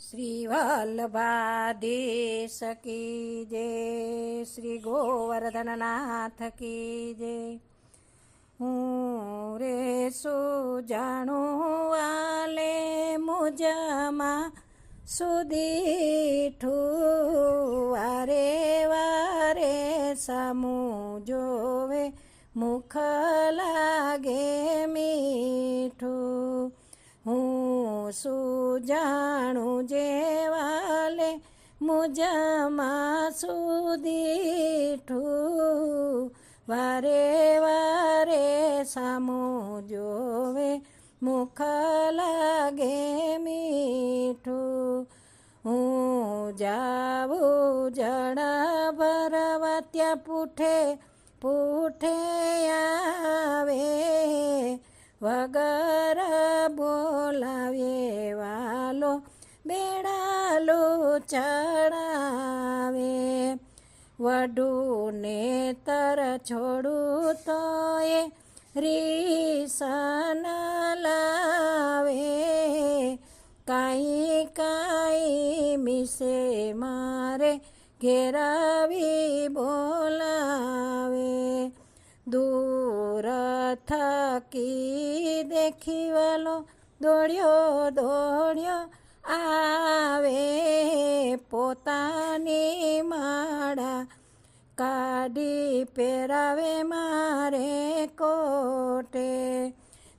શ્રી વલ્લભાધીશ કી જય શ્રી ગોવર્ધનનાથ કી જય હું રે સુજાણું વાલે મુજમાં સુધી વારે વારે સામું જોવે મુખ લાગે મીઠું હું સુજાણું જેવાલે મુજમાં સુદીઠું વારે વારે સામું જોવે, મુખ લાગે મીઠું. હું જાવું જણા ભરવા ત્યાં પૂઠે પૂઠે આવે, વગર બોલાવે ચડાવે વડુને તર છોડું તો એ રીસન લાવે કાંઈ કાંઈ મિસે મારે ઘેરાવી બોલાવે દૂર થકી દેખીવાલો દોડ્યો દોડ્યો આવે પોતાની માળા કાઢી પહેરાવે મારે કોટે.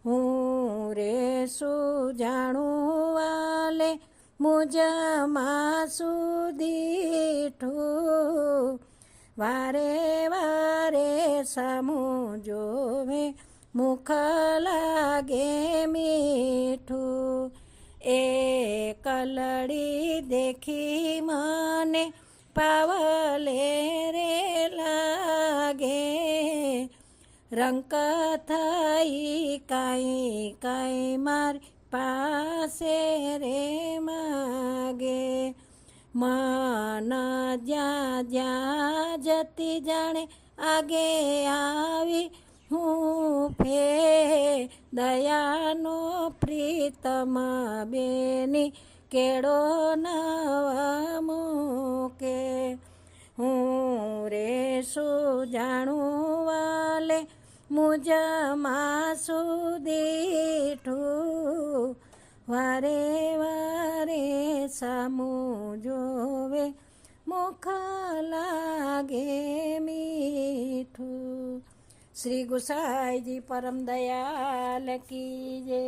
હું રે સુજાણું વાલે મુજમાં સુધીઠું વારે વારે સામું જોવે, મુખ લાગે મીઠું. એ કલડી દેખી મને પાવલે રે લાગે રંક થઈ કાંઈ કાંઈ મારી પાસે રે માગે મન જ્યાં જ્યાં જતી જાણે આગે આવી હું ફે દયાનો પ્રીતમ બેની કેળો નવા કે હું રે સુજાણું વાલે મુજમાં સુદીઠું વારે વારે સામું જોવે. મુખ લાગે શ્રી ગુસાઈજી પરમ દયાલ કી જય